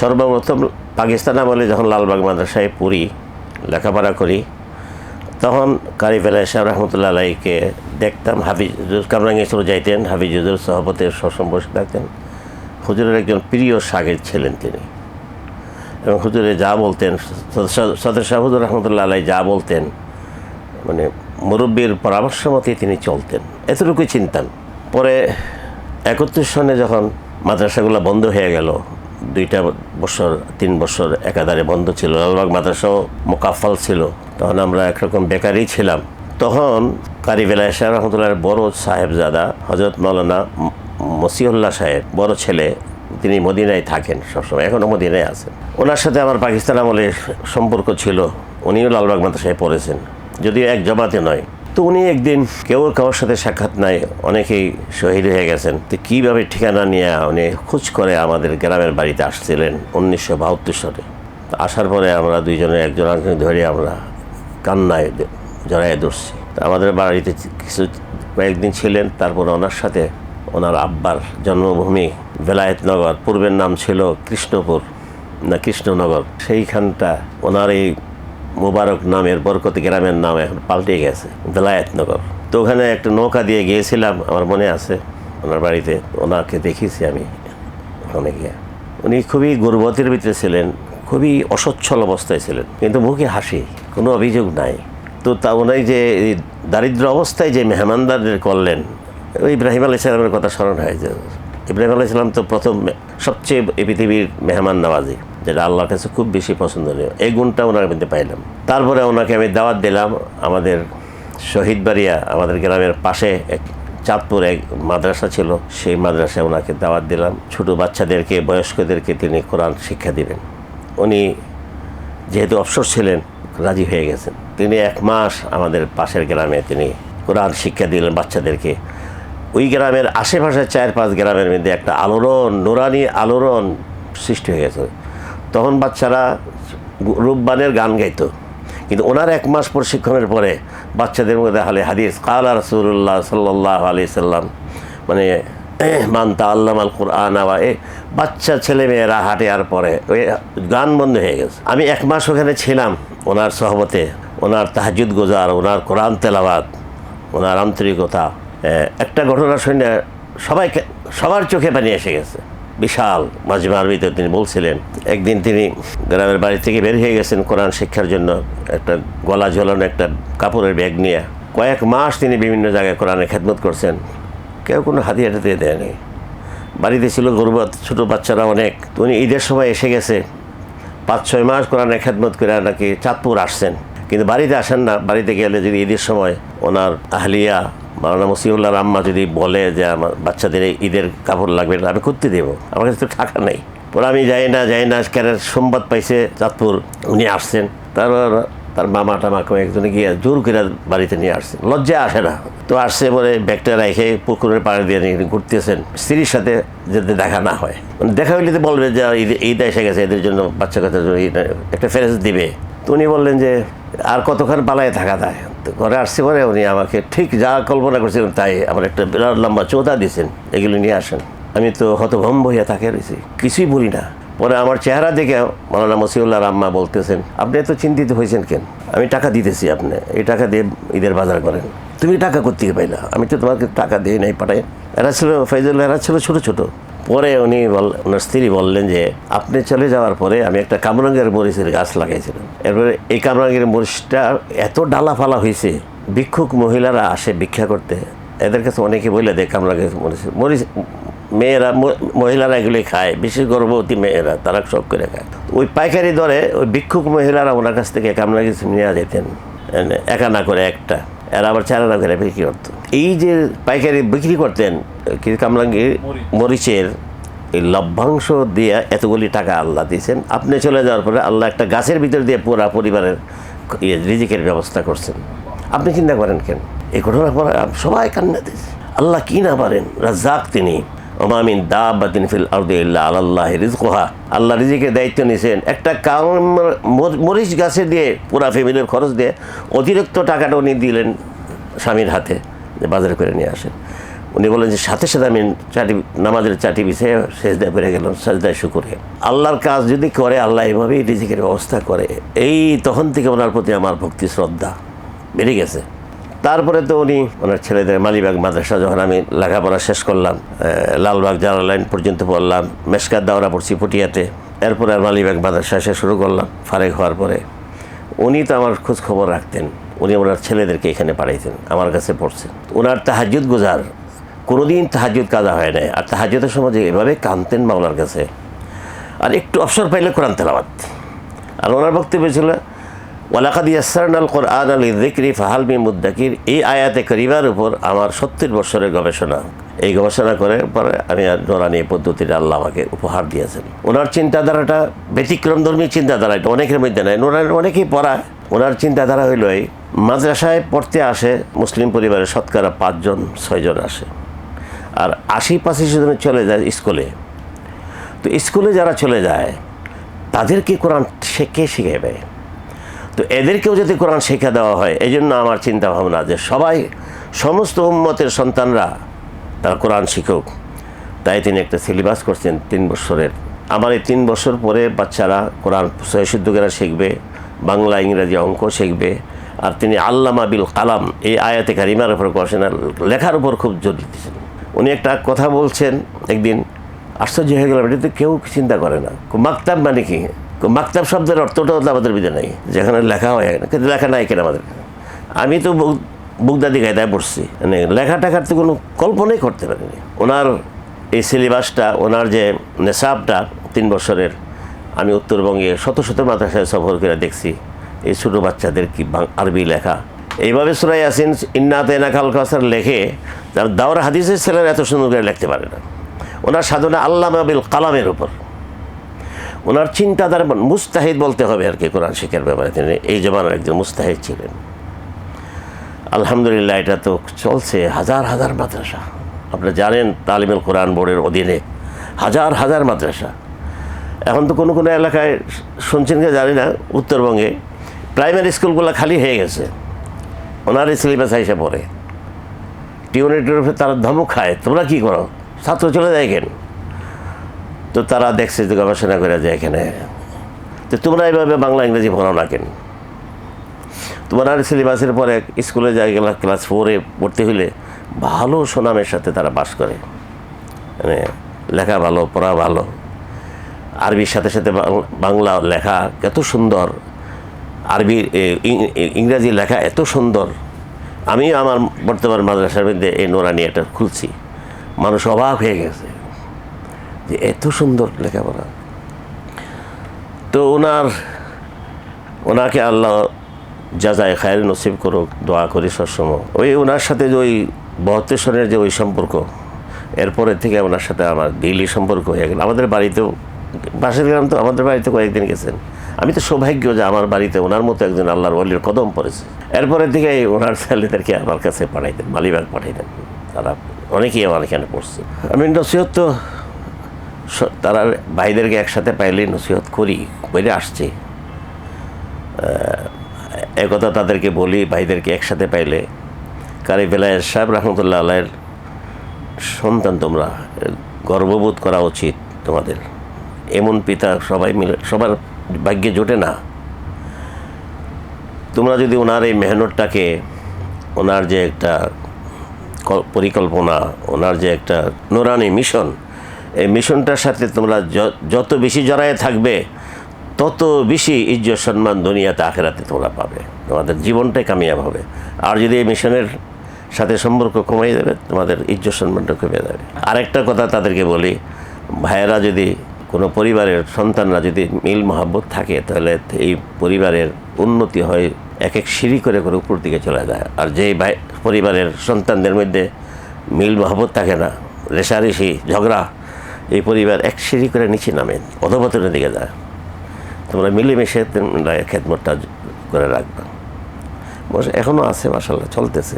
সর্বপ্রথম পাকিস্তান আমলে যখন লালবাগ মাদ্রাসায় পড়ি, লেখাপড়া করি, তখন কারি ফেলা সাহেব রহমতুল্লাহ আলাইকে দেখতাম, হাফিজ কামরাঙ্গে চলে যাইতেন হাফিজুজুর সভাপতির সবসময় বসে থাকতেন। হুজুরের একজন প্রিয় সাগের ছিলেন তিনি। এবং হুজুরে যা বলতেন, সদর শাহ হুজুর রহমতুল্লাহ আলাই যা বলতেন মানে মুরব্বীর পরামর্শ মতে তিনি চলতেন। এতটুকুই চিনতাম পরে একত্রিশ সনে যখন মাদ্রাসাগুলো বন্ধ হয়ে গেল দুইটা বছর, তিন বছর একাধারে বন্ধ ছিল। লালবাগ মাদ্রাসাও মোকাফাল ছিল। তখন আমরা একরকম বেকারই ছিলাম। তখন কারি বেলায় সাহেব রহমতুল্লাহ বড় সাহেবজাদা হজরত মৌলানা মসিউল্লাহ সাহেব, বড় ছেলে, তিনি মদিনায় থাকেন সবসময় এখনও মদিনায় আছেন। ওনার সাথে আমার পাকিস্তান আমলে সম্পর্ক ছিল। উনিও লালবাগ মাদ্রাসায় পড়েছেন। যদিও এক জমাতে নয়। তো উনি একদিন কেউ কারোর সাথে সাক্ষাৎ নাই, অনেকেই শহীদ হয়ে গেছেন। তো কীভাবে ঠিকানা নিয়ে উনি খোঁজ করে আমাদের গ্রামের বাড়িতে আসছিলেন উনিশশো বাহাত্তর সালে? আসার পরে আমরা দুইজনে একজন ধরে আমরা কান্নায় জড়াইয়ে ধরছি। আমাদের বাড়িতে কিছু কয়েকদিন ছিলেন, তারপর ওনার সাথে ওনার আব্বার জন্মভূমি বেলায়েতনগর পূর্বের নাম ছিল কৃষ্ণপুর না কৃষ্ণনগর। সেইখানটা ওনার এই মুবারক নামের বরকতি গ্রামের নাম এখন পাল্টে গেছে, বেলায়েতনগর। তো ওখানে একটা নৌকা দিয়ে গিয়েছিলাম, আমার মনে আছে, ওনার বাড়িতে, ওনাকে দেখেছি আমি ওখানে গিয়ে। উনি খুবই গর্ভবতীর ভিতরে ছিলেন, খুবই অসচ্ছল অবস্থায় ছিলেন, কিন্তু মুখে হাসি, কোনো অভিযোগ নাই। তো তা ওনাই যে দারিদ্র অবস্থায় যে মেহমানদারদের করলেন, ওই ইব্রাহিম আলাই সালামের কথা স্মরণ হয় যে, ইব্রাহিম আলাই সালাম তো প্রথম সবচেয়ে পৃথিবীর মেহমান নওয়াজি। যেটা আল্লাহর কাছে খুব বেশি পছন্দনীয়। এই গুণটা ওনার মধ্যে পাইলাম। তারপরে ওনাকে আমি দাওয়াত দিলাম আমাদের শহীদ বাড়িয়া আমাদের গ্রামের পাশে এক চাঁদপুর এক মাদ্রাসা ছিল। সেই মাদ্রাসায় ওনাকে দাওয়াত দিলাম। ছোট বাচ্চাদেরকে, বয়স্কদেরকে তিনি কোরআন শিক্ষা দিবেন। উনি যেহেতু অবসর ছিলেন, রাজি হয়ে গেছেন। তিনি এক মাস আমাদের পাশের গ্রামে তিনি কোরআন শিক্ষা দিলেন বাচ্চাদেরকে। ওই গ্রামের আশেপাশে চার পাঁচ গ্রামের মধ্যে একটা আলোড়ন, নোরানি আলোড়ন সৃষ্টি হয়ে গেছে। তখন বাচ্চারা রূপবানের গান গাইতো। কিন্তু ওনার এক মাস প্রশিক্ষণের পরে বাচ্চাদের মধ্যে হালে হাদিস, কালা রসুল্লাহ সাল্লাহ আলি সাল্লাম মানে মানতা আল্লাম আল কোরআন আবা এ বাচ্চা ছেলে মেয়েরা হাঁটে আর পরে ওই গান বন্ধ হয়ে গেছে। আমি এক মাস ওখানে ছিলাম ওনার সহমতে। ওনার তাহাজুদ গোজার, ওনার কোরআন তেলাবাদ ওনার আন্তরিকতা একটা ঘটনা শুনে সবাইকে, সবার চোখে পানি এসে গেছে। বিশাল মাজমার ভিতরে তিনি বলছিলেন, একদিন তিনি গ্রামের বাড়ি থেকে বের হয়ে গেছেন কোরআন শিক্ষার জন্য, একটা গলা ঝোলানো একটা কাপড়ের ব্যাগ নিয়ে। কয়েক মাস তিনি বিভিন্ন জায়গায় কোরআনে খেদমত করছেন। কেউ কোনো হাতিয়াটা দিয়ে দেয়নি। বাড়িতে ছিল গরু বাচ্চা- ছোটো বাচ্চারা অনেক। উনি ঈদের সময় এসে গেছে। পাঁচ, ছয় মাস কোরআনে খেদমত করে নাকি চাঁদপুর আসছেন। কিন্তু বাড়িতে আসেন না। বাড়িতে গেলে যদি ঈদের সময় ওনার আহলিয়া মাওলানা মসিউল্লাহ আম্মা যদি বলে যে আমার বাচ্চাদের ঈদের কাপড় লাগবে আমি করতে দেবো। আমার কাছে তো টাকা নেই। পরে আমি যাই না যাই না কেন সংবাদ পাইছে, চাঁদপুর উনি আসছেন। তারপর তার মামা টামা একজনে গিয়ে জোর করে বাড়িতে নিয়ে আসছে। লজ্জা আসে না। তো আসছে বলে ব্যাগটা রেখে পুকুরের পাড়ে দিয়ে ঘুরতেছেন। স্ত্রীর সাথে যাতে দেখা না হয়। মানে দেখা হইলে তো বলবে যে, ঈদ এসে গেছে, এদের জন্য বাচ্চা কাচ্চার জন্য একটা ফেরেস দিবে। তো উনি বললেন যে, আর কতক্ষণ পালায় থাকা যায়? ঘরে আসছে পরে উনি আমাকে ঠিক যা কল্পনা করছিলেন তাই আমার একটা বিরাট লম্বা চোদা দিয়েছেন, এগুলো নিয়ে আসেন। আমি তো হতভম্ব হইয়া থাকে রয়েছি, কিছুই বলি না। পরে আমার চেহারা দেখে মৌলানা মসিউল্লাহ রাম্মা বলতেছেন, আপনি এত চিন্তিত হয়েছেন কেন? আমি টাকা দিতেছি আপনি, এই টাকা দিয়ে ঈদের বাজার করেন। তুমি টাকা করতে পাইলা? আমি তো তোমাকে টাকা দিয়ে নাই পাঠাই। এরা ছিল ফৈজুল্লাহ এরা ছিল ছোটো ছোটো। পরে উনি ওনার স্ত্রী বললেন যে, আপনি চলে যাওয়ার পরে আমি একটা কামরাঙ্গের মরিচের গাছ লাগাইছিলাম। এরপরে এই কামরাঙ্গের মরিচটা এত ডালা ফালা হয়েছে ভিক্ষুক মহিলারা আসে ভিক্ষা করতে। এদের কাছে অনেকে বলে দেয় কামরাঙ্গের মরিচ। মরিচ, মেয়েরা মহিলারা এগুলি খায় বিশেষ গর্ভবতী মেয়েরা, তারা সব করে খায়। ওই পাইকারি দরে ওই ভিক্ষুক মহিলারা ওনার কাছ থেকে কামরা কিছু নিয়ে যেতেন একা না করে একটা। এরা আবার চারা না করে বিক্রি করতো। এই যে পাইকারি বিক্রি করতেন কি কামরাঙ্গি মরিচের এই লভ্যাংশ দিয়ে এতগুলি টাকা আল্লাহ দিয়েছেন। আপনি চলে যাওয়ার পরে আল্লাহ একটা গাছের ভিতর দিয়ে পুরা পরিবারের ইয়ে রিজিকের ব্যবস্থা করছেন। আপনি চিন্তা করেন কেন? এই ঘটনার পরে সবাই কান্না দিয়েছে। আল্লাহ কি না পারেন? রাজ্জাক তিনি ওমামিন দাবাতিন ফিল আরদে ইল্লা আল্লাহ রিজকোহা। আল্লাহ রিজিকের দায়িত্ব নিয়েছেন। একটা কাম মরিচ গাছে দিয়ে পুরা ফ্যামিলির খরচ দিয়ে অতিরিক্ত টাকাটা উনি দিলেন স্বামীর হাতে যে বাজারে করে নিয়ে আসেন। উনি বলেন যে সাথে সাথে আমি চাটি নামাজের চাটি বিছিয়ে সেজদায় পড়ে গেলাম, সেজদায় শুকুরে আল্লাহর কাজ যদি করে, আল্লাহ এভাবেই রিজিকের ব্যবস্থা করে। এই তখন থেকে ওনার প্রতি আমার ভক্তি, শ্রদ্ধা বেড়ে গেছে। তারপরে তো উনি ওনার ছেলেদের মালিবাগ মাদ্রাসা, যখন আমি লেখাপড়া শেষ করলাম লালবাগ জারা লাইন পর্যন্ত পড়লাম মেসকার দাওরা পড়ছি পটিয়াতে। এরপরে আর মালিবাগ মাদ্রাসা শেষ শুরু করলাম, ফারেক হওয়ার পরে। উনি তো আমার খোঁজ খবর রাখতেন, উনি ওনার ছেলেদেরকে এখানে পাঠাইতেন, আমার কাছে পড়ছেন। ওনার তাহাজুদ গুজার কোনোদিন তাহাজুদ কাজা হয় নাই। আর তাহাজুদের সময় যে এভাবে কানতেন মাওলার কাছে। আর একটু অবসর পাইলে কোরআন তেলাওয়াত। আর ওনার বক্তব্য ছিল, ওয়ালাকাদ ইয়াসারন আল কোরআন আল ইদিক্রি ফাহালমি মুদ্দাকির। এই আয়াতে করিবার উপর আমার সত্তর বছরের গবেষণা। এই গবেষণা করে পরে আমি আর নোরানি পদ্ধতিটা আল্লাহ আমাকে উপহার দিয়েছেন। ওনার চিন্তাধারাটা ব্যতিক্রমধর্মী চিন্তাধারা, এটা অনেকের মধ্যে নাই। ওনার অনেকেই পড়ায়। ওনার চিন্তাধারা হইল এই, মাদ্রাসায় পড়তে আসে মুসলিম পরিবারের শতকরা পাঁচজন, ছয়জন আসে। আর আশি পঁচাশি জন চলে যায় স্কুলে। তো স্কুলে যারা চলে যায়, তাদেরকে কোরআন কে শিখাবে? তো এদেরকেও যদি কোরআন শিক্ষা দেওয়া হয় এই জন্য আমার চিন্তা ভাবনা যে সবাই, সমস্ত উম্মতের সন্তানরা তারা কোরআন শিখুক। তাই তিনি একটা সিলেবাস করছেন তিন বছরের আমার এই তিন বছর পরে বাচ্চারা কোরআন সহিশুদ্ধকেরা শিখবে, বাংলা, ইংরেজি অঙ্ক শিখবে। আর তিনি আল্লামা বিল কালাম এই আয়াতে কারিমার উপর আর লেখার উপর খুব জোর দিতেছেন। উনি একটা কথা বলছেন একদিন, আশ্চর্য হয়ে গেলাম এটা তো কেউ চিন্তা করে না। মাকতাব মানে কি? মাকতাব শব্দের অর্থটাও তো আমাদের বিদে নাই, যেখানে লেখা হয় না কিন্তু লেখা নাই কেন আমাদের? আমি তো বুক- বুকদাদি গায়দায় পড়ছি মানে লেখা টাকার তো কোনো কল্পনাই করতে পারিনি। ওনার এই সিলেবাসটা, ওনার যে নেশাবটা তিন বছরের, আমি উত্তরবঙ্গে শত শত মাদ্রাসায় সফর করে দেখছি, এই ছোটো বাচ্চাদের কি আরবি লেখা। এইভাবে সুরাই আসিন ইন্নাতে এনাকাল কাসার লেখে তার দাওর হাদিসের ছেলেরা এত সুন্দর করে লিখতে পারে না। ওনার সাধনা আল্লাহ বিল কালামের উপর। ওনার চিন্তাধারা মুস্তাহিদ বলতে হবে আর কি কোরআন শিক্ষার ব্যাপারে। তিনি এই জমানার একজন মুস্তাহিদ ছিলেন। আলহামদুলিল্লাহ, এটা তো চলছে হাজার হাজার মাদ্রাসা। আপনারা জানেন তালিমুল কোরআন বোর্ডের অধীনে হাজার হাজার মাদ্রাসা। এখন তো কোনো কোনো এলাকায় শুনছেন কি জানি না, উত্তরবঙ্গে। প্রাইমারি স্কুলগুলো খালি হয়ে গেছে। ওনার সিলেবাস হিসেবে পড়ে। টিউনের টিউনের তারা ধমক খায়, তোমরা কী করো? ছাত্র চলে যায় কেন? তো তারা দেখছে যে গবেষণা করে যায় এখানে, তো তোমরা এইভাবে বাংলা, ইংরেজি পড়াও না কেন? তোমার আর সিলেবাসের পরে স্কুলে যাই গেলা ক্লাস ফোরে পড়তে হইলে ভালো সুনামের সাথে তারা পাস করে। মানে লেখা ভালো, পড়া ভালো। আরবির সাথে সাথে বাংলা লেখা এত সুন্দর। আরবি ইংরাজি লেখা এত সুন্দর। আমি আমার বর্তমান মাদ্রাসার মধ্যে এই নোরানি এটা খুলছি। মানুষ অবাক হয়ে গেছে যে এত সুন্দর লেখাপড়া। তো ওনার, ওনাকে আল্লাহ যাজায় খায়ের নসিব করুক, দোয়া করি সবসময়। ওই ওনার সাথে যে ওই বহত্তর সনের যে ওই সম্পর্ক এরপরের থেকে ওনার সাথে আমার ডেইলি সম্পর্ক হয়ে গেল। আমাদের বাড়িতেও পাশের গ্রাম তো আমাদের বাড়িতে কয়েকদিন গেছেন। আমি তো সৌভাগ্য যে আমার বাড়িতে ওনার মতো একজন আল্লাহর অলির কদম পড়েছে। এরপরের এই ওনার ছেলেদেরকে আমার কাছে পাঠাইতেন মালিবাগ পাঠাইতেন তারা অনেকেই আমার এখানে পড়ছে। আমি নসিহত তো তারা ভাইদেরকে একসাথে পাইলে নসিহত করি বলে আসছে। একথা তাদেরকে বলি, ভাইদেরকে একসাথে পাইলে। কারি বেলায়ের সাহেব রহমতুল্লাহ আল্লাহের সন্তান তোমরা গর্ববোধ করা উচিত তোমাদের। এমন পিতা সবাই মিলে, সবার ভাগ্যে জোটে না। তোমরা যদি ওনার এই মেহনতটাকে, ওনার যে একটা পরিকল্পনা, ওনার যে একটা নোরানি মিশন, এই মিশনটার সাথে তোমরা যত বেশি জড়ায় থাকবে, তত বেশি ইজ্জত, সম্মান, দুনিয়াতে আখেরাতে তোমরা পাবে। তোমাদের জীবনটাই কামিয়াব হবে। আর যদি এই মিশনের সাথে সম্পর্ক কমে যাবে তোমাদের ইজ্জত, সম্মানটা কমে যাবে আরেকটা কথা তাদেরকে বলি, ভাইয়েরা যদি কোনো পরিবারের সন্তানরা যদি মিল মহাব্বত থাকে, তাহলে এই পরিবারের উন্নতি হয় এক এক সিঁড়ি করে করে উপর দিকে চলে যায়। আর যেই পরিবারের সন্তানদের মধ্যে মিল মহাব্বত থাকে না, রেশারেশি, ঝগড়া, এই পরিবার এক সিঁড়ি করে নিচে নামে অধপতনের দিকে যায়। তোমরা মিলেমিশে তোমরা খেদমতটা করে রাখবে। বস এখনও আছে মাসাল্লাহ চলতেছে।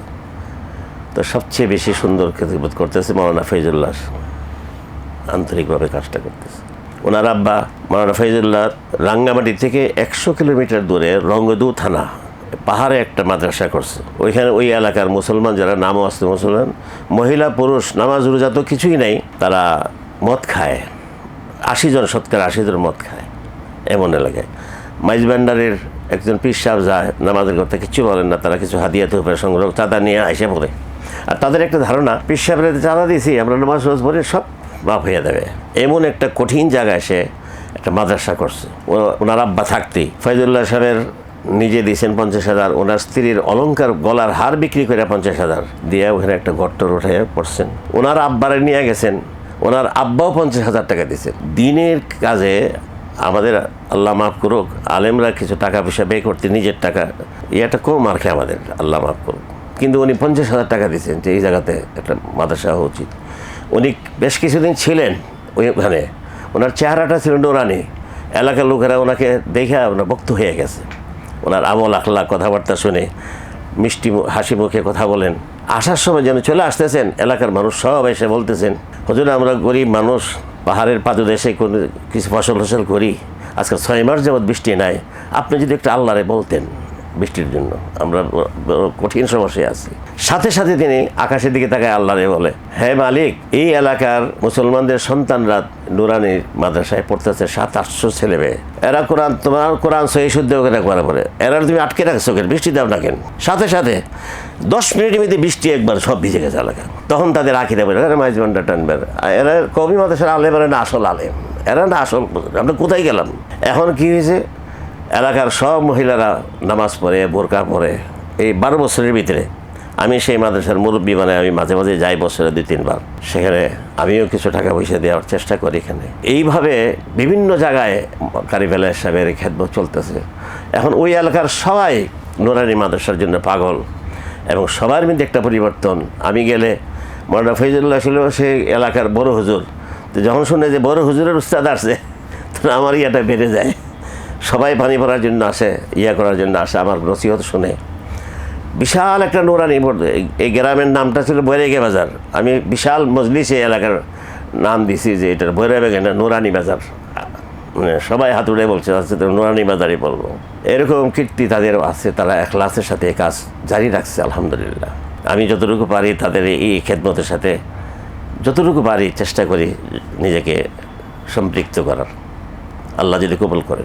তো সবচেয়ে বেশি সুন্দর খেদমত করতেছে মৌলানা ফৈজুল্লাহ আন্তরিকভাবে কাজটা করতেছে। ওনার আব্বা মৌলানা ফৈজুল্লাহ রাঙ্গামাটি থেকে একশো কিলোমিটার দূরে রঙ্গদু থানা, পাহাড়ে একটা মাদ্রাসা করছে। ওইখানে ওই এলাকার মুসলমান যারা, নামও আসছে মুসলমান, মহিলা, পুরুষ, নামাজ, রোজা তো কিছুই নাই, তারা মদ খায়। আশি জন সৎকার আশি জন মদ খায় এমন এলাকায়। মাইজ ভান্ডারের একজন পীর সাহেব যায়, নামাজের কথা কিছু বলেন না, তারা কিছু হাদিয়া তুফে সংগ্রহ, চাঁদা নিয়ে আইসে পড়ে। আর তাদের একটা ধারণা, পীর সাহেবের চাঁদা দিয়েছি, আমরা নামাজ রোজ পড়ে সব মাফ হয়ে দেবে এমন একটা কঠিন জায়গায় সে একটা মাদ্রাসা করছে। ওনার আব্বা থাকতেই। ফয়জুল্লাহ সাহেবের নিজে দিয়েছেন পঞ্চাশ হাজার, ওনার স্ত্রীর অলংকার গলার হার বিক্রি করে পঞ্চাশ হাজার দিয়ে ওখানে একটা গট্টর উঠে পড়ছেন। ওনার আব্বারে নিয়ে গেছেন, ওনার আব্বাও পঞ্চাশ হাজার টাকা দিয়েছেন দিনের কাজে আমাদের আল্লাহ মাফ করুক, আলেমরা কিছু টাকা পয়সা ব্যয় করতে নিজের টাকা, ইয়েটা কম আর কি আমাদের, আল্লাহ মাফ করুক। কিন্তু উনি পঞ্চাশ হাজার টাকা দিয়েছেন যে এই জায়গাতে একটা মাদ্রাসা হওয়া উচিত। উনি বেশ কিছুদিন ছিলেন ওই ওখানে। ওনার চেহারাটা ছিল নোরানি। এলাকার লোকেরা ওনাকে দেখে ওনার বক্ত হয়ে গেছে। ওনার আমল আখলা কথাবার্তা শুনে মিষ্টি হাসি মুখে কথা বলেন। আসার সময় যেন চলে আসতেছেন, এলাকার মানুষ সব এসে বলতেছেন, হজুর, আমরা গরিব মানুষ, পাহাড়ের পাদদেশে কোনো কিছু ফসল ফসল করি। আজকাল ছয় মাস যাবৎ বৃষ্টি নাই। আপনি যদি একটু আল্লাহরে বলতেন বৃষ্টির জন্য। আমরা কঠিন সমস্যায় আছি। সাথে সাথে তিনি আকাশের দিকে তাকায় আল্লাহরে বলে হ্যাঁ মালিক, এই এলাকার মুসলমানদের সন্তানরা নুরানি মাদ্রাসায় পড়তেছে সাত, আটশো ছেলে মেয়ে। এরা কোরআন, তোমার কোরআন সহি শুদ্ধ করে পরে এরা তুমি আটকে রাখছো কেন? বৃষ্টি দাও না কেন? সাথে সাথে দশ মিনিটের মধ্যে বৃষ্টি একবার সব ভিজে গেছে এলাকা। তখন তাদের আঁকিতে পারে এরা মাইজবান্ডা টানবে এরা কবি মাদ্রাসার আলেম, এরা না আসল আলেম। এরা না আসল আমরা কোথায় গেলাম? এখন কি হয়েছে? এলাকার সব মহিলারা নামাজ পড়ে, বোরকা পরে এই বারো বছরের ভিতরে আমি সেই মাদ্রাসার মুরব্বী মানে আমি মাঝে মাঝে যাই বছরে দুই, তিনবার। সেখানে আমিও কিছু টাকা পয়সা দেওয়ার চেষ্টা করি এখানে। এইভাবে বিভিন্ন জায়গায় কারিফেলা সাহেবের খেদমত চলতেছে। এখন ওই এলাকার সবাই নোরানি মাদ্রাসার জন্য পাগল এবং সবার মধ্যে একটা পরিবর্তন। আমি গেলে মৌলানা ফৈজুল্লাহ ছিল সেই এলাকার বড় হুজুর। তো যখন শুনে যে বড় হুজুরের উস্তাদ আসছে, তখন আমার ইয়েটা বেড়ে যায়। সবাই পানি ভরার জন্য আসে, ইয়া করার জন্য আসে, আমার নসিহত শুনে। বিশাল একটা নোরানি এই- গ্রামের নামটা ছিল বৈরাগে বাজার। আমি বিশাল মজলিস এলাকার নাম দিছি যে এটার বৈরাগে না নোরানি বাজার। মানে সবাই হাতুড়ে বলছে আচ্ছা তো নোরানি বাজারই বলব। এরকম কীর্তি তাদের আছে, তারা এখলাসের সাথে কাজ জারি রাখছে, আলহামদুলিল্লাহ। আমি যতটুকু পারি তাদের এই খেদমতের সাথে যতটুকু পারি চেষ্টা করি নিজেকে সম্পৃক্ত করার। আল্লাহ যদি কবুল করেন।